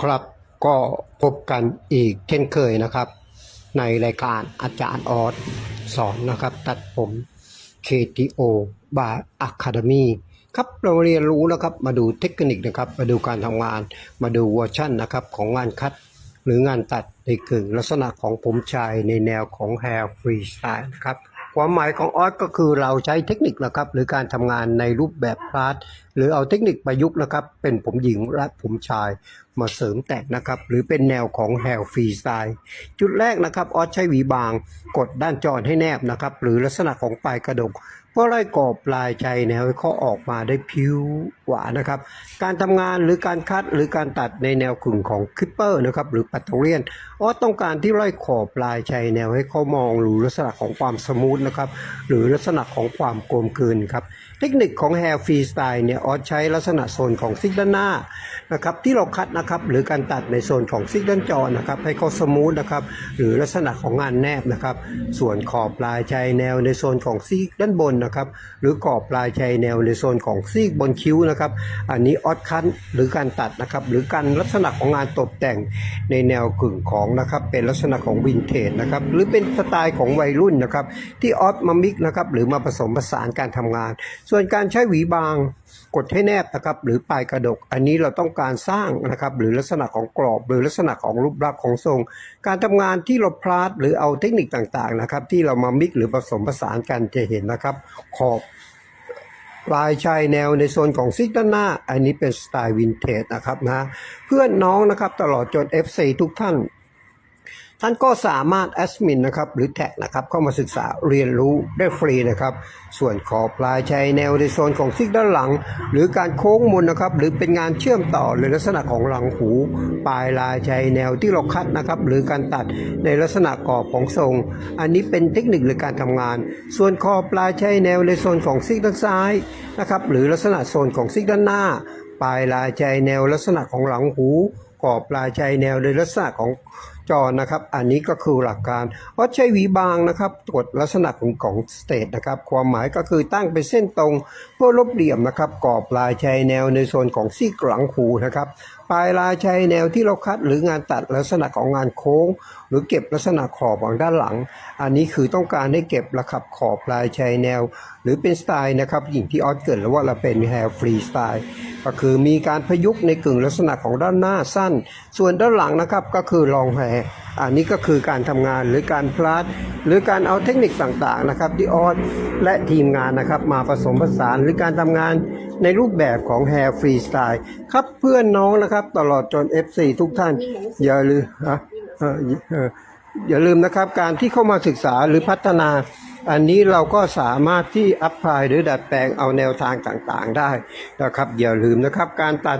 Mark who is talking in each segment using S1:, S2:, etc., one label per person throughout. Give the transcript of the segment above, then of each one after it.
S1: ครับก็พบกันอีกเช่นเคยนะครับ ในรายการอาจารย์ออสสอนนะครับ ตัดผม KTO บาอะคาเดมีครับเราเรียนรู้นะครับ มาดูเทคนิคนะครับ มาดูการทำงาน มาดูเวอร์ชั่นนะครับ ของงานคัด หรืองานตัดในกึ่งลักษณะของผมชายในแนวของ Hair Freestyle นะครับ ความหมายของออสก็คือเราใช้เทคนิคนะครับ หรือการทำงานในรูปแบบพาร์ทหรือเอาเทคนิคประยุกต์นะครับ เป็นผมหญิงและผมชายมาเสริมแต่งนะครับ หรือเป็นแนวของแฮลฟีสไตล์จุดแรกนะครับออสใช้หวีบางกดด้านจอให้แนบนะครับ หรือลักษณะของปลายกระดก เพื่อไร่กอบปลายใจแนวให้เขาออกมาได้ผิวหวานนะครับ การทำงานหรือการคัดหรือการตัดในแนวขึงของคิปเปอร์นะครับหรือปัตเตอร์เรียนออต้องการที่ไร่ขอบปลายใจแนวให้เขามองหรือลักษณะของความสมูทนะครับหรือลักษณะของความกลมกลืนครับ เทคนิคของ Hair Freestyle เนี่ยออสใช้ลักษณะโซนของซิกด้านหน้านะครับที่เราคัดนะครับหรือการตัดในโซนของซิกด้านจอนะครับให้เขาสมูทนะครับหรือลักษณะของงานแนบนะครับส่วนขอบปลายใจแนวในโซนของซีกด้านบนนะครับหรือกรอบปลายใจแนวในโซนของซีกบนคิ้วนะครับอันนี้ออสคัทหรือการตัดนะครับหรือการลักษณะของงานตกแต่งในแนวกึ่งของนะครับเป็นลักษณะของวินเทจนะครับหรือเป็นสไตล์ของวัยรุ่นนะครับที่ออสมามิกนะครับหรือมาผสมผสานการทำงานส่วนการใช้หวีบางกดให้แนบนะครับ หรือปลายกระดก อันนี้เราต้องการสร้างนะครับ หรือลักษณะของกรอบ หรือลักษณะของรูปลักษณ์ของทรง การทำงานที่เราพลาดหรือเอาเทคนิคต่างๆนะครับ ที่เรามามิกหรือผสมผสานกันจะเห็นนะครับ ขอบปลายชายแนวในโซนของซิกด้านหน้า อันนี้เป็นสไตล์วินเทจนะครับนะเพื่อนน้องนะครับตลอดจน FC ทุกท่าน ท่านก็สามารถแอดมินนะครับหรือแท็กนะครับเข้ามาศึกษาเรียนรู้ได้ฟรีนะครับ ส่วนขอบปลายชายแนวในโซนของซิกด้านหลัง หรือการโค้งมุนนะครับหรือเป็นงานเชื่อมต่อหรือลักษณะของหลังหู ปลายลายชายแนวที่เราคัดนะครับหรือการตัดในลักษณะกรอบของทรง อันนี้เป็นเทคนิคหรือการทำงาน ส่วนขอบปลายชายแนวในโซนของซิกด้านซ้ายนะครับหรือลักษณะโซนของซิกด้านหน้า ปลายลายชายแนวลักษณะของหลังหูกรอบปลายชายแนวโดยลักษณะของ จอนะครับ อันนี้ก็คือหลักการวัดใช้หวีบางนะครับกดลักษณะของของสเตทนะครับ ความหมายก็คือตั้งเป็นเส้นตรง เพื่อลบเหลี่ยมนะครับกรอบลายชายแนวในโซนของซี่กหลังหูนะครับปลายลายชายแนวที่เราคัดหรืองานตัดลักษณะของงานโค้ง หรือเก็บลักษณะขอบของด้านหลัง อันนี้คือต้องการให้เก็บระขับขอบปลายชายแนว หรือเป็นสไตล์นะครับอย่างที่ออสเกิดแล้วว่าเราเป็น hair free style ก็คือมีการประยุกต์ในกึ่งลักษณะของด้านหน้าสั้น ส่วนด้านหลังนะครับก็คือลองแฮร์อันนี้ก็คือการทำงานหรือการพลาดหรือการเอาเทคนิคต่างๆนะครับที่ออสและทีมงานนะครับมาผสมผสานหรือการทำงาน ในรูปแบบของ hair free style ครับเพื่อนน้องนะครับ ตลอดจน FC ทุกท่าน อย่าลืมฮะเอ่อเอ่ออย่าลืมนะครับ การที่เข้ามาศึกษาหรือพัฒนา อันนี้เราก็สามารถที่อัพพลายหรือดัดแปลงเอาแนวทางต่างๆได้นะครับ อย่าลืมนะครับ การตัด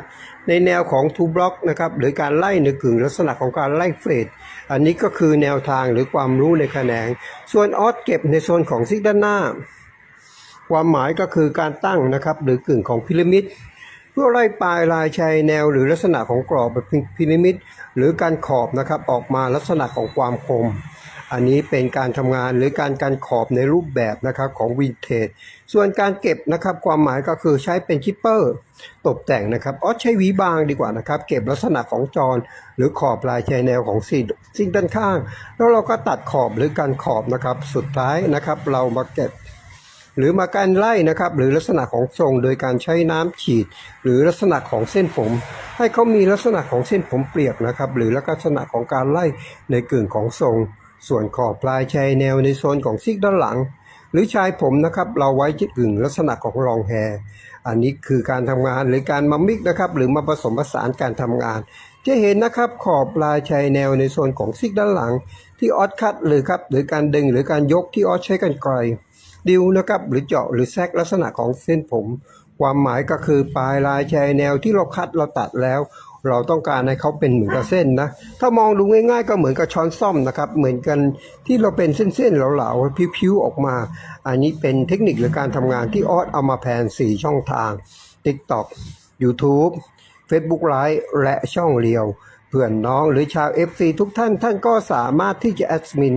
S1: ในแนวของทูบล็อกนะครับหรือการไล่ในกึ่งลักษณะของการไล่เฟดอันนี้ก็คือแนวทางหรือความรู้ในแขนง ส่วนออสเก็บในโซนของซิกด้านหน้า ความหมายก็คือการตั้งนะครับหรือกึ่งของพีระมิดเพื่อไล่ปลายลายชายแนวหรือลักษณะของกรอบแบบพีระมิดหรือการขอบนะครับออกมาลักษณะของความคม อันนี้เป็นการทำงานหรือการการขอบในรูปแบบนะครับของวินเทจส่วนการเก็บนะครับความหมายก็คือใช้เป็นชิปเปอร์ ตกแต่งนะครับอ๋อใช้หวีบางดีกว่านะครับ เก็บลักษณะของจร หรือขอบลายชายแนวของซีดซิ่งด้านข้าง แล้วเราก็ตัดขอบหรือการขอบนะครับ สุดท้ายนะครับ เรามาเก็บ หรือมาการไล่นะครับ หรือลักษณะของทรงโดยการใช้น้ำฉีด หรือลักษณะของเส้นผม ให้เขามีลักษณะของเส้นผมเปียกนะครับ หรือลักษณะของการไล่ในกึ่งของทรง ส่วนขอบปลายชายแนวในโซนของซีกด้านหลัง หรือชายผมนะครับ เราไว้ที่กึ่งลักษณะของรองแฮร์อันนี้คือการทำงานหรือการมามิกนะครับ หรือมาผสมผสานการทำงาน จะเห็นนะครับขอบปลายชายแนวในโซนของซีกด้านหลัง ที่ออสคัดหรือครับหรือการดึงหรือการยกที่ออสใช้กันไกลดิวนะครับหรือเจาะหรือแซกลักษณะของเส้นผม ความหมายก็คือปลายลายชายแนวที่เราคัดเราตัดแล้ว เราต้องการให้เขาเป็นเหมือนกับเส้นนะถ้ามองดูง่าย ๆ ก็เหมือนกับช้อนซ่อมนะครับเหมือนกันที่เราเป็นเส้นๆเหลาๆพิ้วๆออกมา อันนี้เป็นเทคนิคหรือการทำงานที่ออสเอามาแผน 4 ช่องทาง TikTok YouTube Facebook Live และช่องเรียว พื่อนน้องหรือชาว FC ทุกท่านท่านก็สามารถที่จะแอดมิน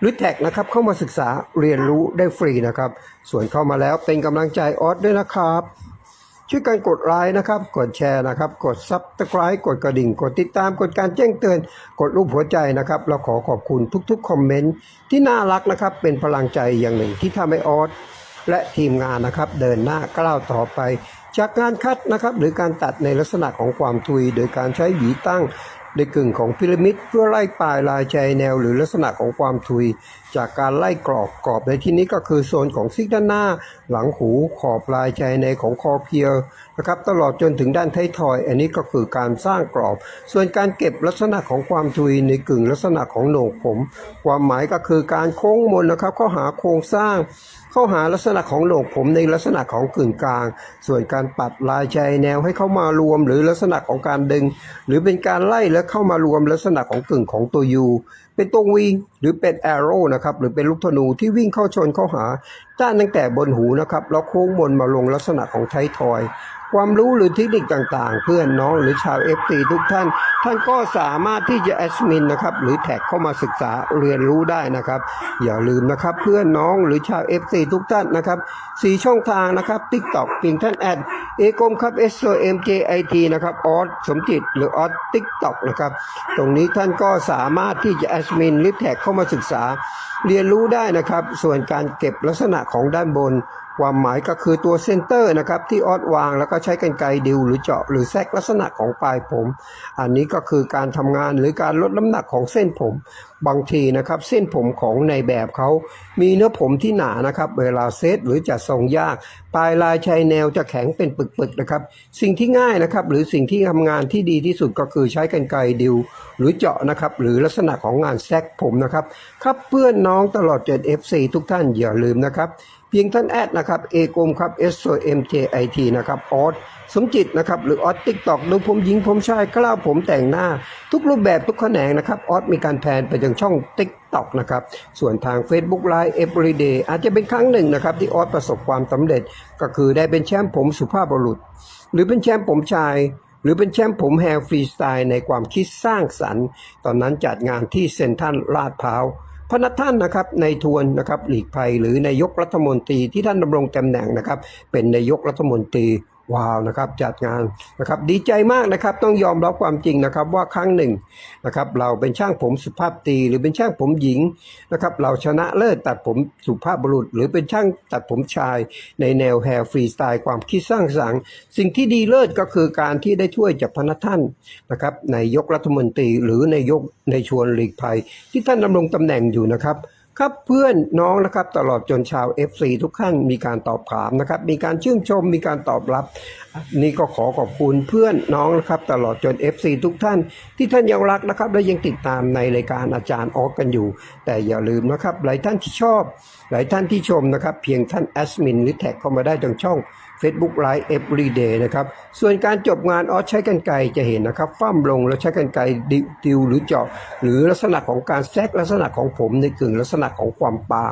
S1: หรือแท็กนะครับเข้ามาศึกษาเรียนรู้ได้ฟรีนะครับ ส่วนเข้ามาแล้วเป็นกำลังใจออสด้วยนะครับช่วยกันกดไลค์นะครับ กดแชร์นะครับ กดซับสไคร b ์กดกระดิ่ง กดติดตาม กดการแจ้งเตือน กดรูปหัวใจนะครับ เราขอขอบคุณทุกๆคอมเมนต์ที่น่ารักนะครับ เป็นพลังใจอย่างหนึ่งที่ทำให้ออส และทีมงานนะครับเดินหน้าก้าวต่อไป จากการคัดนะครับหรือการตัดในลักษณะของความทุย โดยการใช้หวีตั้งในกึ่งของพีระมิดเพื่อไล่ปลายลายใจแนวหรือลักษณะของความทุย จากการไล่กรอบกรอบในที่นี้ก็คือโซนของซิกด้านหน้า หลังหูขอบลายใจในของคอเพียวนะครับตลอดจนถึงด้านท้ายทอย อันนี้ก็คือการสร้างกรอบ ส่วนการเก็บลักษณะของความทุยในกึ่งลักษณะของโหนกผม ความหมายก็คือการโค้งมนนะครับเข้าหาโครงสร้าง เข้าหาลักษณะของโหนกผมในลักษณะของกึ่งกลาง ส่วนการปัดลายใจแนวให้เข้ามารวม หรือลักษณะของการดึง หรือเป็นการไล่และเข้ามารวมลักษณะของกึ่งของตัวยูเป็นตัววีหรือเป็นแอโร่นะครับหรือเป็นลูกธนูที่วิ่งเข้าชนเข้าหาด้านตั้งแต่บนหูนะครับแล้วโค้งมนมาลงลักษณะของไทยทอย ความรู้หรือเทคนิคต่างๆ เพื่อนน้องหรือชาว f อทุกท่าน ท่านก็สามารถที่จะแอดมินนะครับหรือแท็กเข้ามาศึกษาเรียนรู้ได้นะครับ อย่าลืมนะครับเพื่อนน้องหรือชาว f อทุกท่านนะครับสี่ช่องทางนะครับ TikTok เพียงท่านแอดเอกมครับ S O M J I T นะครับออสสมจิตหรือออส TikTok นะครับตรงนี้ท่านก็สามารถที่จะแอดมินลิปแท็กเข้ามาศึกษา เรียนรู้ได้นะครับ ส่วนการเก็บลักษณะของด้านบนความหมายก็คือตัวเซนเตอร์นะครับที่ออดวางแล้วก็ใช้กันไกรดิวหรือเจาะหรือแทรกลักษณะของปลายผม อันนี้ก็คือการทำงานหรือการลดน้ำหนักของเส้นผม บางทีนะครับเส้นผมของในแบบเขา มีเนื้อผมที่หนานะครับ เวลาเซตหรือจะทรงยาก ปลายลายชายแนวจะแข็งเป็นปึกๆนะครับ สิ่งที่ง่ายนะครับหรือสิ่งที่ทำงานที่ดีที่สุดก็คือใช้กันไกรดิวหรือเจาะนะครับหรือลักษณะของงานแซกผมนะครับครับเพื่อนน้องตลอดจน FC ทุกท่านอย่าลืมนะครับ เพียงท่านแอดนะครับเอกมครับ S O M J I T นะครับออสสมจิตนะครับหรือออสติ๊กตอกดูผมหญิงผมชายกล้าวผมแต่งหน้า ทุกรูปแบบทุกแขนงนะครับออสมีการแพนไปยังช่องติ๊กตอกนะครับส่วนทาง Facebook Live Everyday อาจจะเป็นครั้งหนึ่งนะครับที่ออสประสบความสำเร็จ ก็คือได้เป็นแชมป์ผมสุภาพบุรุษ หรือเป็นแชมป์ผมชายหรือเป็นแชมป์ผมแฮร์ฟรีสไตล์ในความคิดสร้างสรรค์ ตอนนั้นจัดงานที่เซ็นทรัลลาดพร้าว พนักท่านนะครับในทวนนะครับหลีกภัยหรือนายกรัฐมนตรีที่ท่านดำรงตำแหน่งนะครับเป็นนายกรัฐมนตรี ว้าวนะครับจัดงานนะครับดีใจมากนะครับต้องยอมรับความจริงนะครับว่าครั้งหนึ่งนะครับเราเป็นช่างผมสุภาพตีหรือเป็นช่างผมหญิงนะครับเราชนะเลิศตัดผมสุภาพบุรุษ หรือเป็นช่างตัดผมชาย ในแนวแฮร์ฟรีสไตล์ความคิดสร้างสรรค์สิ่งที่ดีเลิศก็คือการที่ได้ช่วยจากพนักท่านนะครับนายกรัฐมนตรีหรือนายกในชวนหลีกภัย ที่ท่านดำรงตำแหน่งอยู่นะครับ ครับเพื่อนน้องนะครับตลอดจนชาว FC ทุกท่านมีการตอบถามนะครับ มีการชื่นชมมีการตอบรับ นี่ก็ขอขอบคุณเพื่อนน้องนะครับตลอดจน FC ทุกท่าน ที่ท่านยังรักนะครับ และยังติดตามในรายการอาจารย์ออกกันอยู่ แต่อย่าลืมนะครับ หลายท่านที่ชอบ หลายท่านที่ชมนะครับ เพียงท่านแอดมินหรือแท็กเข้ามาได้ทางช่อง Facebook Live Everyday นะครับ ส่วนการจบงานออสใช้กันไกรจะเห็นนะครับฟั่มลงแล้วใช้กันไกรดิวดิวหรือเจาะ หรือลักษณะของการแทรกลักษณะของผมในกึ่งลักษณะของความปา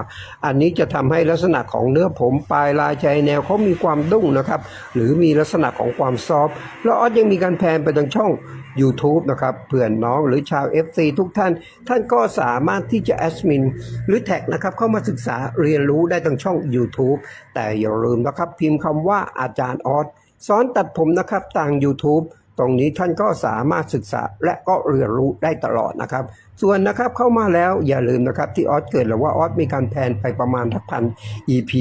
S1: อันนี้จะทำให้ลักษณะของเนื้อผมปลายลายชายแนวเขามีความดุ้งนะครับ หรือมีลักษณะของความซอฟต์แล้วออสยังมีการแพนไปทางช่อง YouTube นะครับเพื่อนน้องหรือชาว FC ทุกท่าน ท่านก็สามารถที่จะแอดมิน หรือแท็กนะครับเข้ามาศึกษาเรียนรู้ได้ทางช่อง YouTube แต่อย่าลืมนะครับพิมพ์คำว่าอาจารย์ออสสอนตัดผมนะครับทาง YouTube ตรงนี้ท่านก็สามารถศึกษาและก็เรียนรู้ได้ตลอดนะครับส่วนนะครับเข้ามาแล้วอย่าลืมนะครับที่ออสเกิดหรือว่าออสมีการแพนไปประมาณทักพัน EP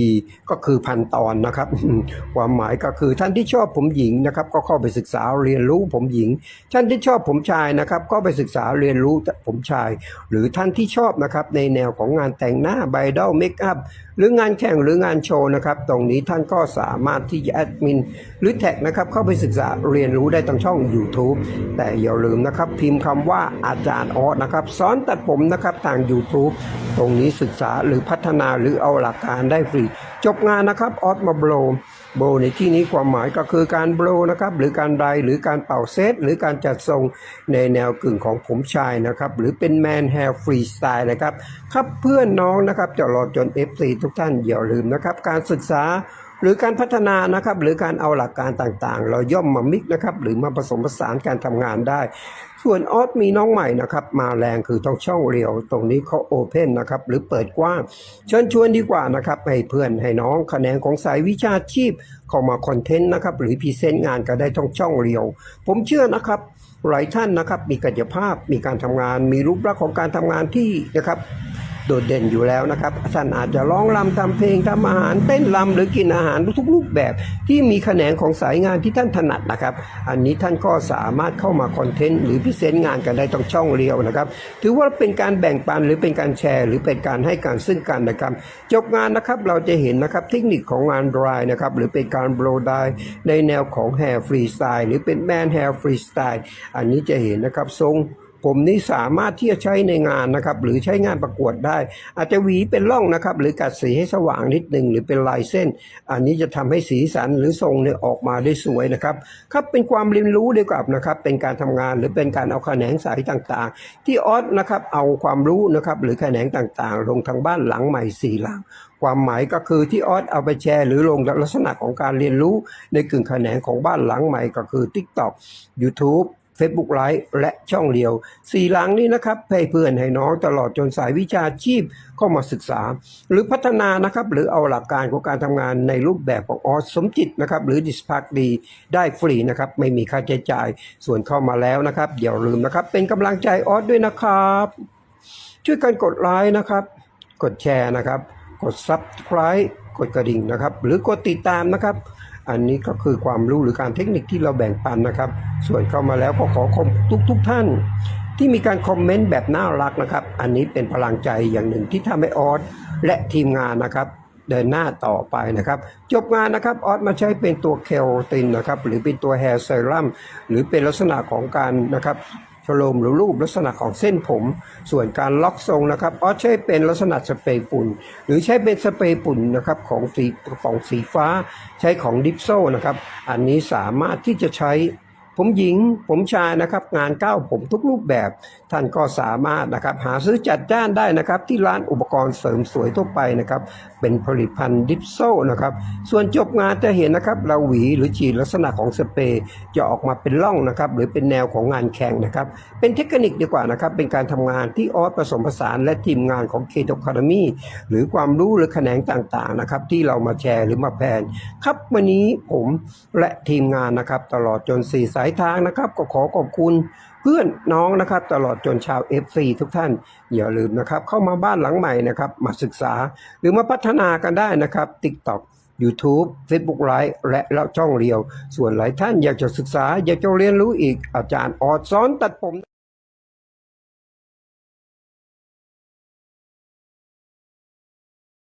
S1: ก็คือพันตอนนะครับ ความหมายก็คือท่านที่ชอบผมหญิงนะครับก็เข้าไปศึกษาเรียนรู้ผมหญิง ท่านที่ชอบผมชายนะครับก็ไปศึกษาเรียนรู้ผมชาย หรือท่านที่ชอบนะครับในแนวของงานแต่งหน้าไบดอลเมคอัพหรืองานแข่งหรืองานโชว์นะครับตรงนี้ท่านก็สามารถที่จะแอดมินหรือแท็กนะครับเข้าไปศึกษาเรียนรู้ได้ทางช่อง YouTube แต่อย่าลืมนะครับพิมพ์คำว่าอาจารย์ออสนะครับสอนตัดผมนะครับทาง YouTube ตรงนี้ศึกษาหรือพัฒนาหรือเอาหลักการได้ฟรี จบงานนะครับออสมาโบรโบในที่นี้ความหมายก็คือการโบรนะครับหรือการไดหรือการเป่าเซตหรือการจัดทรงในแนวกึ่งของผมชายนะครับหรือเป็นแมนแฮร์ฟรีสไตล์นะครับครับเพื่อนน้องนะครับจะรอจน FC ทุกท่านอย่าลืมนะครับการศึกษา หรือการพัฒนานะครับหรือการเอาหลักการต่างๆ เราย่อมมามิกนะครับหรือมาผสมผสานการทำงานได้ ส่วนออสมีน้องใหม่นะครับมาแรงคือต้องช่องเรียว ตรงนี้เขาโอเพนนะครับหรือเปิดกว้างเชิญชวนดีกว่านะครับให้เพื่อนให้น้องแขนของสายวิชาชีพเข้ามาคอนเทนต์นะครับหรือพรีเซนต์งานก็ได้ต้องช่องเรียว ผมเชื่อนะครับหลายท่านนะครับมีกายภาพมีการทำงาน มีรูปลักษณ์ของการทำงานที่นะครับ โดดเด่นอยู่แล้วนะครับท่านอาจจะร้องรำทำเพลงทำอาหารเต้นรำหรือกินอาหารทุกรูปแบบที่มีแขนงของสายงานที่ท่านถนัดนะครับ อันนี้ท่านก็สามารถเข้ามาคอนเทนต์หรือพิเศษงานกันได้ต้องช่องเรียวนะครับ ถือว่าเป็นการแบ่งปันหรือเป็นการแชร์ หรือเป็นการให้การซึ่งกันนะครับ จบงานนะครับเราจะเห็นนะครับเทคนิคของงานดรายนะครับหรือเป็นการโบรดายในแนวของแฮร์ฟรีสไตล์หรือเป็นแมนแฮร์ฟรีสไตล์อันนี้จะเห็นนะครับทรง ผมนี้สามารถที่จะใช้ในงานนะครับ หรือใช้งานประกวดได้ อาจจะหวีเป็นร่องนะครับ หรือกัดสีให้สว่างนิดหนึ่งหรือเป็นลายเส้น อันนี้จะทำให้สีสันหรือทรงเนี่ยออกมาได้สวยนะครับครับเป็นความเรียนรู้เดียวกับนะครับ เป็นการทำงานหรือเป็นการเอาแขนงสายต่างๆ ที่ออสนะครับเอาความรู้นะครับหรือแขนงต่างๆ ลงทางบ้านหลังใหม่สี่หลังความหมายก็คือที่ออสเอาไปแชร์ หรือลงลักษณะของการเรียนรู้ในกึ่งแขนงของบ้านหลังใหม่ก็คือ TikTok YouTube Facebook ไลฟ์และช่องเดียวสี่หลังนี้นะครับให้เพื่อนให้น้องตลอดจนสายวิชาชีพเข้ามาศึกษา หรือพัฒนานะครับหรือเอาหลักการของการทำงานในรูปแบบของออสสมจิตนะครับหรือดิสพักดีได้ฟรีนะครับไม่มีค่าใช้จ่ายส่วนเข้ามาแล้วนะครับอย่าลืมนะครับเป็นกำลังใจออสด้วยนะครับ ช่วยกันกดไลค์นะครับ กดแชร์นะครับ กด Subscribe กดกระดิ่งนะครับ หรือกดติดตามนะครับ อันนี้ก็คือความรู้หรือการเทคนิคที่เราแบ่งปันนะครับ ส่วนเข้ามาแล้วก็ขอขอบทุกทุกท่าน ที่มีการคอมเมนต์แบบน่ารักนะครับ อันนี้เป็นพลังใจอย่างหนึ่งที่ทำให้ออสและทีมงานนะครับ เดินหน้าต่อไปนะครับ จบงานนะครับออสมาใช้เป็นตัวเคลตินนะครับ หรือเป็นตัวแฮร์เซรั่มหรือเป็นลักษณะของการนะครับ โลมหรือรูปลักษณะของเส้นผม ส่วนการล็อกทรงนะครับออใช้เป็นลักษณะสเปรย์ปุ่น หรือใช้เป็นสเปรย์ปุ่นนะครับของสีของสีฟ้าใช้ของดิฟโซนะครับ อันนี้สามารถที่จะใช้ ผมหญิงผมชายนะครับ งานก้าวผมทุกรูปแบบ ท่านก็สามารถนะครับ หาซื้อจัดจ้านได้นะครับ ที่ร้านอุปกรณ์เสริมสวยทั่วไปนะครับ เป็นผลิตภัณฑ์ดิฟโซนะครับ ส่วนจบงานจะเห็นนะครับเราหวีหรือฉีดลักษณะของสเปรย์จะออกมาเป็นร่องนะครับ หรือเป็นแนวของงานแข่งนะครับ เป็นเทคนิคดีกว่านะครับ เป็นการทำงานที่ออสผสมผสานและทีมงานของเคทคาร์มีหรือความรู้หรือแขนงต่างๆนะครับ ที่เรามาแชร์หรือมาแพนครับวันนี้ผมและทีมงานนะครับ ตลอดจนสี่สายทางนะครับ ก็ขอขอบคุณเพื่อนน้องนะครับ ตลอดจนชาว FC ทุกท่าน อย่าลืมนะครับ เข้ามาบ้านหลังใหม่นะครับ มาศึกษาหรือมาพัฒนากันได้นะครับ TikTok YouTube Facebook Live และเล่าช่องเรียว ส่วนหลายท่านอยากจะศึกษา อยากจะเรียนรู้อีกอาจารย์ออดสอนตัดผม